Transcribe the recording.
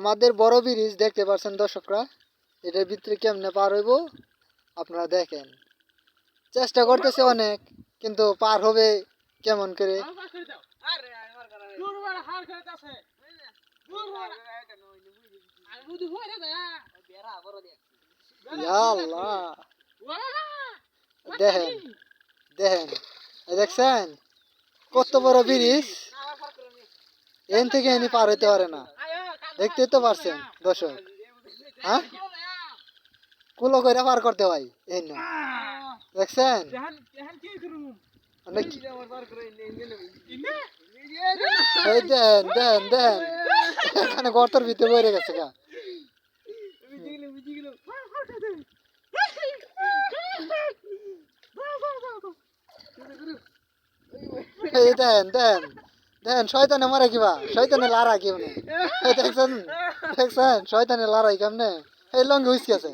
আমাদের বড় ব্রিজ দেখতে পাচ্ছেন দর্শকরা, এটার ভিতরে কেমনে পার হইব আপনারা দেখেন। চেষ্টা করতেছে অনেক, কিন্তু পার হবে কেমন করে? দেখেন দেখেন দেখছেন? কত বড় ব্রিজ? এন থেকে এনি পার হইতে পারে না। দেখতে তো পারছেন, দর্শক। হ্যাঁ? কুলো করে পার করতে হয় এই না। দেখছেন? এই দেন দেন দেন। এখানে গর্তর ভিতরে বইরে গেছে গা। এই দেন দেন। দেন, শয়তানে মারে কিবা? শয়তানে লারা কেমনে দেখছেন? দেখছেন? শয়তানে লারাই কেমনে? এই লঙ্গে উইসি আছে।